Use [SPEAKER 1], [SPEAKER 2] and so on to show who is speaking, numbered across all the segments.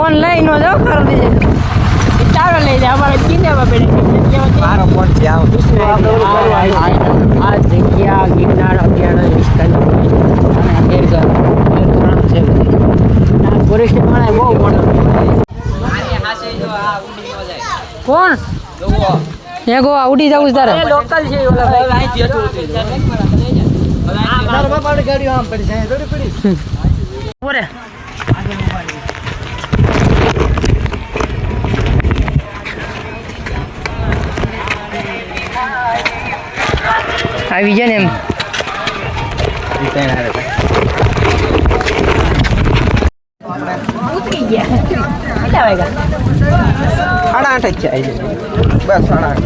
[SPEAKER 1] Phone લઈને જો કરો દીજે
[SPEAKER 2] ચાલો લઈ જાય અમારે કિલ્લામાં બેઠે મારો
[SPEAKER 3] ફોન છે આવો.
[SPEAKER 2] આ જગ્યા ગિરનાર અભિયાન વિસ્તાર છે. પુરુષ પણ બહુ
[SPEAKER 1] કોણ? એ ગોવા ઉડી જવું તારે.
[SPEAKER 2] લોકલ છે ઓલા ભાઈ. અહીં જતું છે
[SPEAKER 1] ઓરે. આવી જાય ને એમ
[SPEAKER 2] સાડા
[SPEAKER 3] આઠ જ છે આવી બસ સાડા આઠ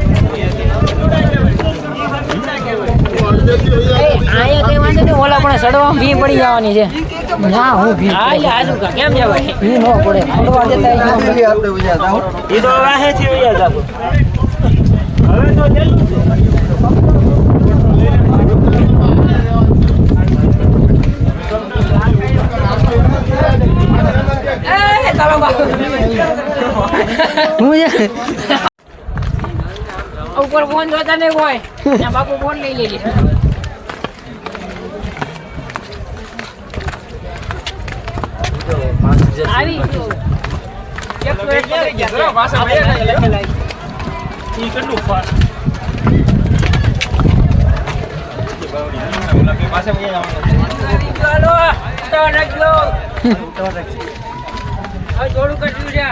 [SPEAKER 2] ઓલા પણ સડવા ભી પડી જવાની છે
[SPEAKER 1] ના હું ભી
[SPEAKER 2] કેમ જવાય
[SPEAKER 1] ભી ન પડે પડવા દેતા
[SPEAKER 3] બીજા જાઓ.
[SPEAKER 1] હું
[SPEAKER 2] ઉપર ફોન જોતા નહીં હોય. ત્યાં બાપુ ફોન લઈ લેજે આવી. હવે થોડું કટ્યું છે.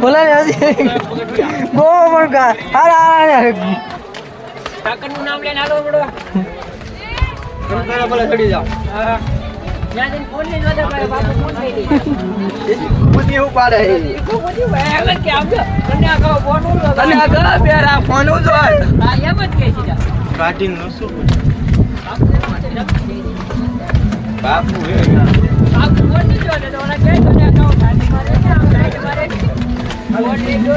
[SPEAKER 1] બોલા ને હજી બહુ મોટા હારા હારા
[SPEAKER 2] કાકાનું નામ લઈને હાલો પડો
[SPEAKER 3] બોલે ચડી જાઓ. બાપુ
[SPEAKER 2] ફોન લીધો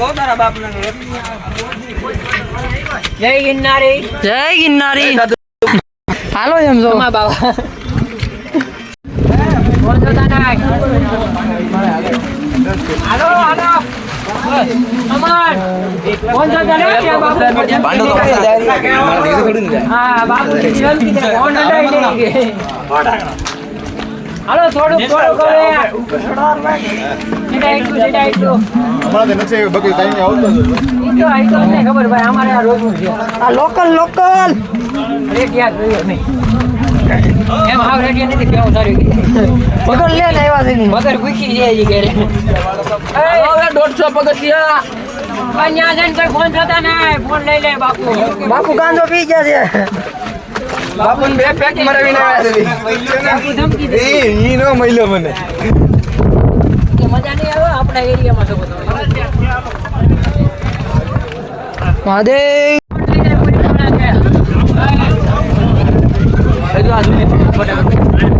[SPEAKER 3] તારા બાપને
[SPEAKER 2] જય ગિરનારી.
[SPEAKER 1] જય ગિરનારી. હાલો એમ જો.
[SPEAKER 2] બાબા કોણ છો દાદા હાલો હાલો. અમર. કોણ છો દાદા ક્યાં તો જાય.
[SPEAKER 3] મારા દીકરો થોડી જાય.
[SPEAKER 2] હા બાબુ જીવન કીધે કોણ હાલો થોડુંક થોડુંક હવે ખબર ભાઈ અમારે આ રોજનું છે.
[SPEAKER 1] આ લોકલ લોકલ
[SPEAKER 2] રેટ યાદ રહ્યો નહીં એમ હાવ રેટ યાદ નથી કેવું સારું પગર લે ને
[SPEAKER 1] આવ્યા છે
[SPEAKER 2] પગર ભૂખી જાય છે ઘરે. હવે
[SPEAKER 3] દોઢસો પગથિયા.
[SPEAKER 2] ફોન થતા ને ફોન લઈ લે બાપુ. બાપુ
[SPEAKER 1] કાંદો પી ગયા છે.
[SPEAKER 2] બાપુ બે પેક મરાવીને
[SPEAKER 3] આવ્યા
[SPEAKER 2] બાપુ ધમકી છે. દે ઈ
[SPEAKER 3] ઈ નો મહિલો મને.
[SPEAKER 2] મજા નહીં આવે આપણા એરિયામાં તો બધું.
[SPEAKER 1] મહાદેવ!
[SPEAKER 3] હજુ આ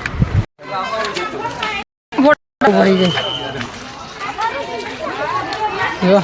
[SPEAKER 1] પડી જાય જો